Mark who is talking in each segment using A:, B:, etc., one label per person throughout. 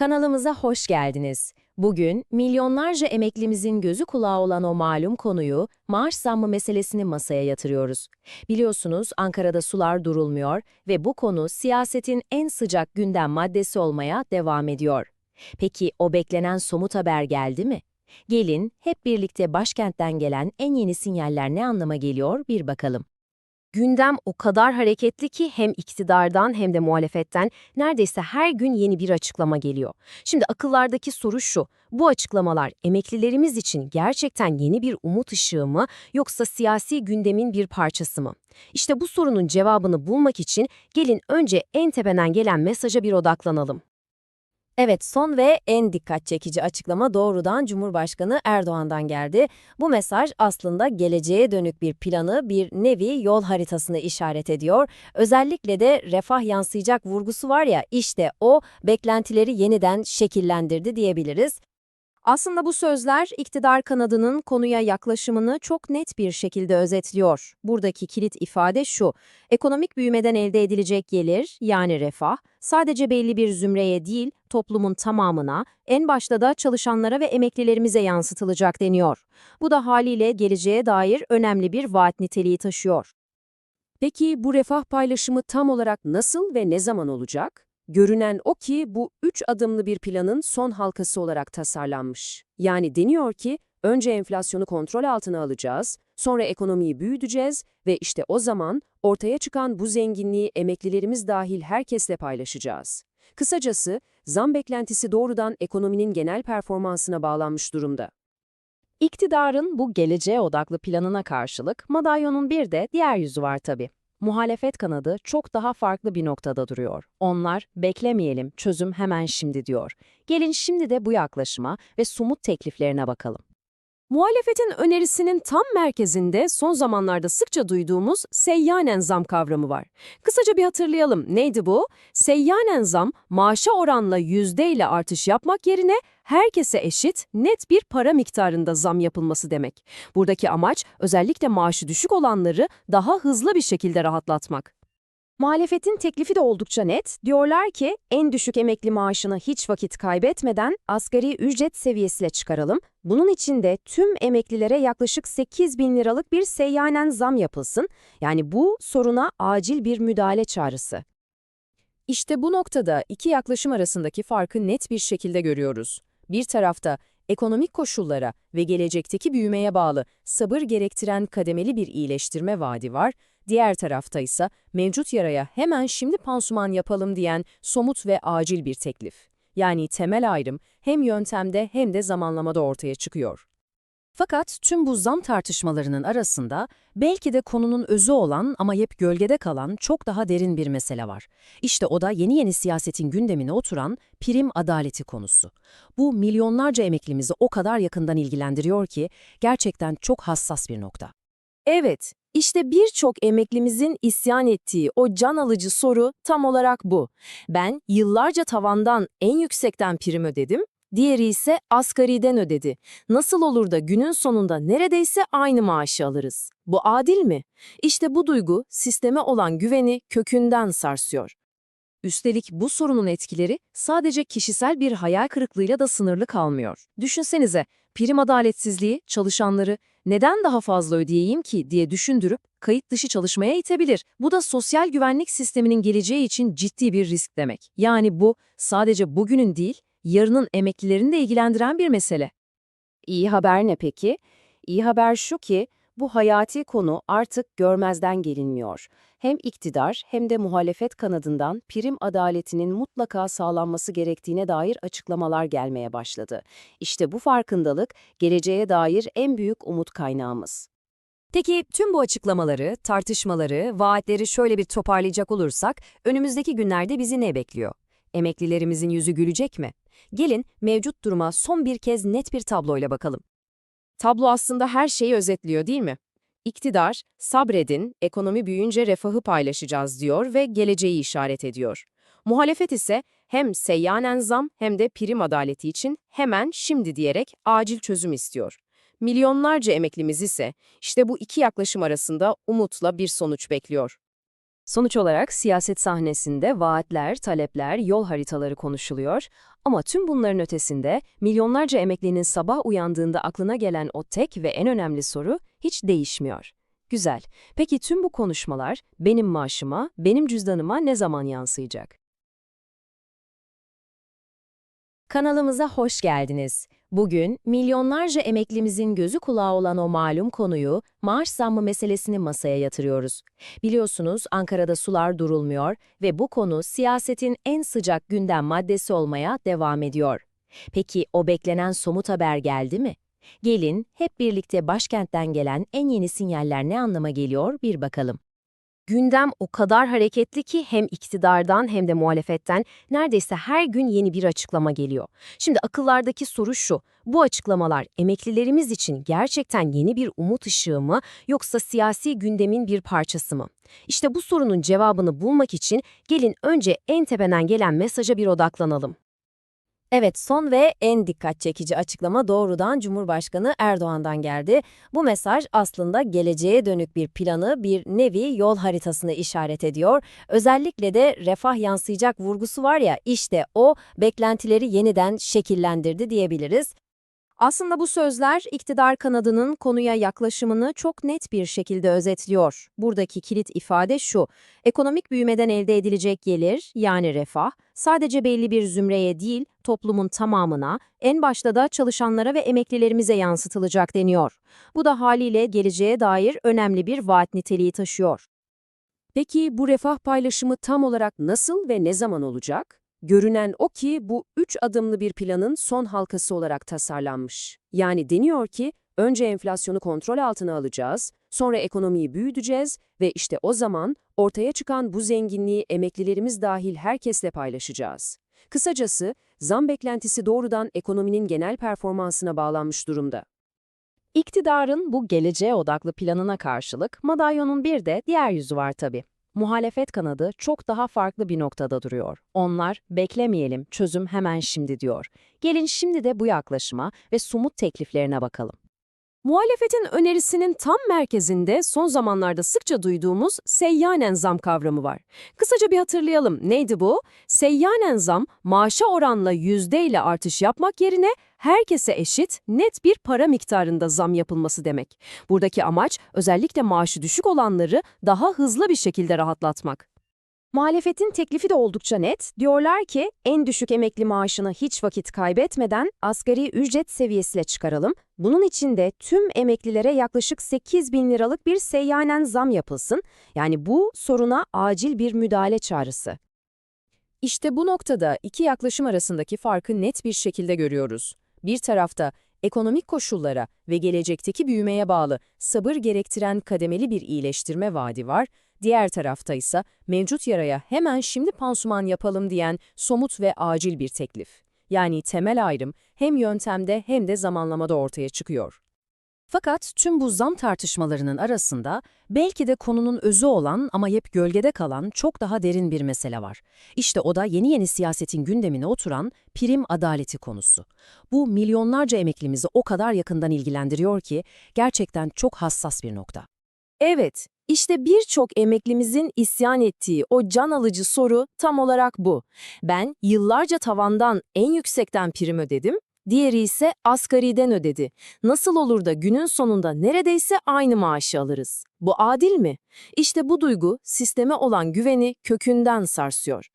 A: Kanalımıza hoş geldiniz. Bugün milyonlarca emeklimizin gözü kulağı olan o malum konuyu, maaş zammı meselesini masaya yatırıyoruz. Biliyorsunuz Ankara'da sular durulmuyor ve bu konu siyasetin en sıcak gündem maddesi olmaya devam ediyor. Peki o beklenen somut haber geldi mi? Gelin hep birlikte başkentten gelen en yeni sinyaller ne anlama geliyor bir bakalım. Gündem o kadar hareketli ki hem iktidardan hem de muhalefetten neredeyse her gün yeni bir açıklama geliyor. Şimdi akıllardaki soru şu, bu açıklamalar emeklilerimiz için gerçekten yeni bir umut ışığı mı yoksa siyasi gündemin bir parçası mı? İşte bu sorunun cevabını bulmak için gelin önce en tepeden gelen mesaja bir odaklanalım. Evet, son ve en dikkat çekici açıklama doğrudan Cumhurbaşkanı Erdoğan'dan geldi. Bu mesaj aslında geleceğe dönük bir planı, bir nevi yol haritasını işaret ediyor. Özellikle de refah yansıyacak vurgusu var ya, işte o beklentileri yeniden şekillendirdi diyebiliriz. Aslında bu sözler iktidar kanadının konuya yaklaşımını çok net bir şekilde özetliyor. Buradaki kilit ifade şu, ekonomik büyümeden elde edilecek gelir, yani refah, sadece belli bir zümreye değil, toplumun tamamına, en başta da çalışanlara ve emeklilerimize yansıtılacak deniyor. Bu da haliyle geleceğe dair önemli bir vaat niteliği taşıyor. Peki bu refah paylaşımı tam olarak nasıl ve ne zaman olacak? Görünen o ki bu üç adımlı bir planın son halkası olarak tasarlanmış. Yani deniyor ki önce enflasyonu kontrol altına alacağız, sonra ekonomiyi büyüteceğiz ve işte o zaman ortaya çıkan bu zenginliği emeklilerimiz dahil herkesle paylaşacağız. Kısacası zam beklentisi doğrudan ekonominin genel performansına bağlanmış durumda. İktidarın bu geleceğe odaklı planına karşılık madalyonun bir de diğer yüzü var tabii. Muhalefet kanadı çok daha farklı bir noktada duruyor. Onlar beklemeyelim, çözüm hemen şimdi diyor. Gelin şimdi de bu yaklaşıma ve sumut tekliflerine bakalım. Muhalefetin önerisinin tam merkezinde son zamanlarda sıkça duyduğumuz seyyanen zam kavramı var. Kısaca bir hatırlayalım. Neydi bu? Seyyanen zam, maaşa oranla yüzdeyle artış yapmak yerine herkese eşit, net bir para miktarında zam yapılması demek. Buradaki amaç özellikle maaşı düşük olanları daha hızlı bir şekilde rahatlatmak. Muhalefetin teklifi de oldukça net. Diyorlar ki en düşük emekli maaşını hiç vakit kaybetmeden asgari ücret seviyesine çıkaralım. Bunun için de tüm emeklilere yaklaşık 8 bin liralık bir seyyanen zam yapılsın. Yani bu soruna acil bir müdahale çağrısı. İşte bu noktada iki yaklaşım arasındaki farkı net bir şekilde görüyoruz. Bir tarafta ekonomik koşullara ve gelecekteki büyümeye bağlı sabır gerektiren kademeli bir iyileştirme vaadi var. Diğer tarafta ise mevcut yaraya hemen şimdi pansuman yapalım diyen somut ve acil bir teklif. Yani temel ayrım hem yöntemde hem de zamanlamada ortaya çıkıyor. Fakat tüm bu zam tartışmalarının arasında belki de konunun özü olan ama hep gölgede kalan çok daha derin bir mesele var. İşte o da yeni yeni siyasetin gündemine oturan prim adaleti konusu. Bu milyonlarca emeklimizi o kadar yakından ilgilendiriyor ki gerçekten çok hassas bir nokta. Evet, işte birçok emeklimizin isyan ettiği o can alıcı soru tam olarak bu. Ben yıllarca tavandan en yüksekten prim ödedim, diğeri ise asgariden ödedi. Nasıl olur da günün sonunda neredeyse aynı maaşı alırız? Bu adil mi? İşte bu duygu sisteme olan güveni kökünden sarsıyor. Üstelik bu sorunun etkileri sadece kişisel bir hayal kırıklığıyla da sınırlı kalmıyor. Düşünsenize, prim adaletsizliği çalışanları neden daha fazla ödeyeyim ki diye düşündürüp kayıt dışı çalışmaya itebilir. Bu da sosyal güvenlik sisteminin geleceği için ciddi bir risk demek. Yani bu sadece bugünün değil, yarının emeklilerini de ilgilendiren bir mesele. İyi haber ne peki? İyi haber şu ki, bu hayati konu artık görmezden gelinmiyor. Hem iktidar hem de muhalefet kanadından prim adaletinin mutlaka sağlanması gerektiğine dair açıklamalar gelmeye başladı. İşte bu farkındalık geleceğe dair en büyük umut kaynağımız. Peki tüm bu açıklamaları, tartışmaları, vaatleri şöyle bir toparlayacak olursak önümüzdeki günlerde bizi ne bekliyor? Emeklilerimizin yüzü gülecek mi? Gelin mevcut duruma son bir kez net bir tabloyla bakalım. Tablo aslında her şeyi özetliyor değil mi? İktidar, sabredin, ekonomi büyüyünce refahı paylaşacağız diyor ve geleceği işaret ediyor. Muhalefet ise hem seyyanen zam hem de prim adaleti için hemen şimdi diyerek acil çözüm istiyor. Milyonlarca emeklimiz ise işte bu iki yaklaşım arasında umutla bir sonuç bekliyor.
B: Sonuç olarak siyaset sahnesinde vaatler, talepler, yol haritaları konuşuluyor ama tüm bunların ötesinde milyonlarca emeklinin sabah uyandığında aklına gelen o tek ve en önemli soru hiç değişmiyor. Güzel. Peki tüm bu konuşmalar benim maaşıma, benim cüzdanıma ne zaman yansıyacak?
A: Kanalımıza hoş geldiniz. Bugün milyonlarca emeklimizin gözü kulağı olan o malum konuyu, maaş zammı meselesini masaya yatırıyoruz. Biliyorsunuz Ankara'da sular durulmuyor ve bu konu siyasetin en sıcak gündem maddesi olmaya devam ediyor. Peki o beklenen somut haber geldi mi? Gelin hep birlikte başkentten gelen en yeni sinyaller ne anlama geliyor bir bakalım.
B: Gündem o kadar hareketli ki hem iktidardan hem de muhalefetten neredeyse her gün yeni bir açıklama geliyor. Şimdi akıllardaki soru şu, bu açıklamalar emeklilerimiz için gerçekten yeni bir umut ışığı mı yoksa siyasi gündemin bir parçası mı? İşte bu sorunun cevabını bulmak için gelin önce en tepeden gelen mesaja bir odaklanalım. Evet, son ve en dikkat çekici açıklama doğrudan Cumhurbaşkanı Erdoğan'dan geldi. Bu mesaj aslında geleceğe dönük bir planı, bir nevi yol haritasını işaret ediyor. Özellikle de refah yansıyacak vurgusu var ya, işte o beklentileri yeniden şekillendirdi diyebiliriz. Aslında bu sözler iktidar kanadının konuya yaklaşımını çok net bir şekilde özetliyor. Buradaki kilit ifade şu, ekonomik büyümeden elde edilecek gelir, yani refah, sadece belli bir zümreye değil, toplumun tamamına, en başta da çalışanlara ve emeklilerimize yansıtılacak deniyor. Bu da haliyle geleceğe dair önemli bir vaat niteliği taşıyor. Peki bu refah paylaşımı tam olarak nasıl ve ne zaman olacak? Görünen o ki bu üç adımlı bir planın son halkası olarak tasarlanmış. Yani deniyor ki önce enflasyonu kontrol altına alacağız, sonra ekonomiyi büyüteceğiz ve işte o zaman ortaya çıkan bu zenginliği emeklilerimiz dahil herkesle paylaşacağız. Kısacası zam beklentisi doğrudan ekonominin genel performansına bağlanmış durumda. İktidarın bu geleceğe odaklı planına karşılık madalyonun bir de diğer yüzü var tabii. Muhalefet kanadı çok daha farklı bir noktada duruyor. Onlar beklemeyelim, çözüm hemen şimdi diyor. Gelin şimdi de bu yaklaşıma ve sumut tekliflerine bakalım. Muhalefetin önerisinin tam merkezinde son zamanlarda sıkça duyduğumuz seyyanen zam kavramı var. Kısaca bir hatırlayalım. Neydi bu? Seyyanen zam, maaşa oranla yüzdeyle artış yapmak yerine herkese eşit, net bir para miktarında zam yapılması demek. Buradaki amaç özellikle maaşı düşük olanları daha hızlı bir şekilde rahatlatmak. Muhalefetin teklifi de oldukça net. Diyorlar ki en düşük emekli maaşını hiç vakit kaybetmeden asgari ücret seviyesine çıkaralım. Bunun için de tüm emeklilere yaklaşık 8 bin liralık bir seyyanen zam yapılsın. Yani bu soruna acil bir müdahale çağrısı. İşte bu noktada iki yaklaşım arasındaki farkı net bir şekilde görüyoruz. Bir tarafta ekonomik koşullara ve gelecekteki büyümeye bağlı sabır gerektiren kademeli bir iyileştirme vaadi var. Diğer tarafta ise mevcut yaraya hemen şimdi pansuman yapalım diyen somut ve acil bir teklif. Yani temel ayrım hem yöntemde hem de zamanlamada ortaya çıkıyor. Fakat tüm bu zam tartışmalarının arasında belki de konunun özü olan ama hep gölgede kalan çok daha derin bir mesele var. İşte o da yeni yeni siyasetin gündemine oturan prim adaleti konusu. Bu milyonlarca emeklimizi o kadar yakından ilgilendiriyor ki gerçekten çok hassas bir nokta. Evet, işte birçok emeklimizin isyan ettiği o can alıcı soru tam olarak bu. Ben yıllarca tavandan en yüksekten prim ödedim, diğeri ise asgariden ödedi. Nasıl olur da günün sonunda neredeyse aynı maaşı alırız? Bu adil mi? İşte bu duygu sisteme olan güveni kökünden sarsıyor.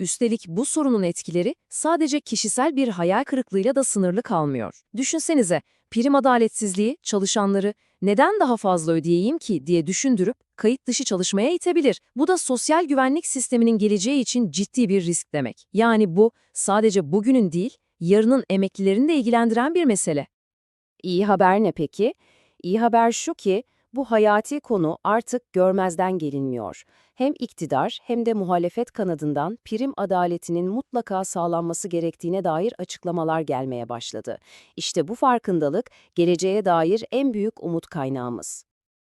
B: Üstelik bu sorunun etkileri sadece kişisel bir hayal kırıklığıyla da sınırlı kalmıyor. Düşünsenize, prim adaletsizliği çalışanları neden daha fazla ödeyeyim ki diye düşündürüp kayıt dışı çalışmaya itebilir. Bu da sosyal güvenlik sisteminin geleceği için ciddi bir risk demek. Yani bu sadece bugünün değil, yarının emeklilerini de ilgilendiren bir mesele. İyi haber ne peki? İyi haber şu ki bu hayati konu artık görmezden gelinmiyor. Hem iktidar hem de muhalefet kanadından prim adaletinin mutlaka sağlanması gerektiğine dair açıklamalar gelmeye başladı. İşte bu farkındalık geleceğe dair en büyük umut kaynağımız.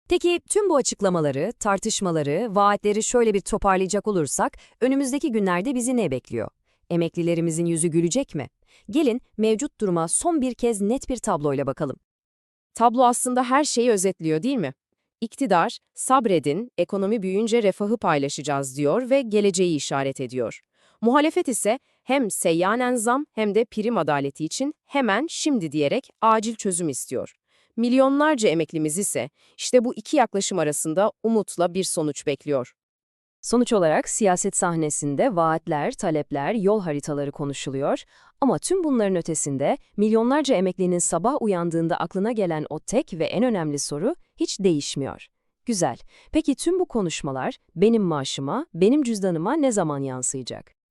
B: Peki tüm bu açıklamaları, tartışmaları, vaatleri şöyle bir toparlayacak olursak önümüzdeki günlerde bizi ne bekliyor? Emeklilerimizin yüzü gülecek mi? Gelin mevcut duruma son bir kez net bir tabloyla bakalım. Tablo aslında her şeyi özetliyor değil mi?
C: İktidar, sabredin, ekonomi büyüyünce refahı paylaşacağız diyor ve geleceği işaret ediyor. Muhalefet ise hem seyyanen zam hem de prim adaleti için hemen şimdi diyerek acil çözüm istiyor. Milyonlarca emeklimiz ise işte bu iki yaklaşım arasında umutla bir sonuç bekliyor.
B: Sonuç olarak siyaset sahnesinde vaatler, talepler, yol haritaları konuşuluyor ama tüm bunların ötesinde milyonlarca emeklinin sabah uyandığında aklına gelen o tek ve en önemli soru hiç değişmiyor. Güzel. Peki tüm bu konuşmalar benim maaşıma, benim cüzdanıma ne zaman yansıyacak?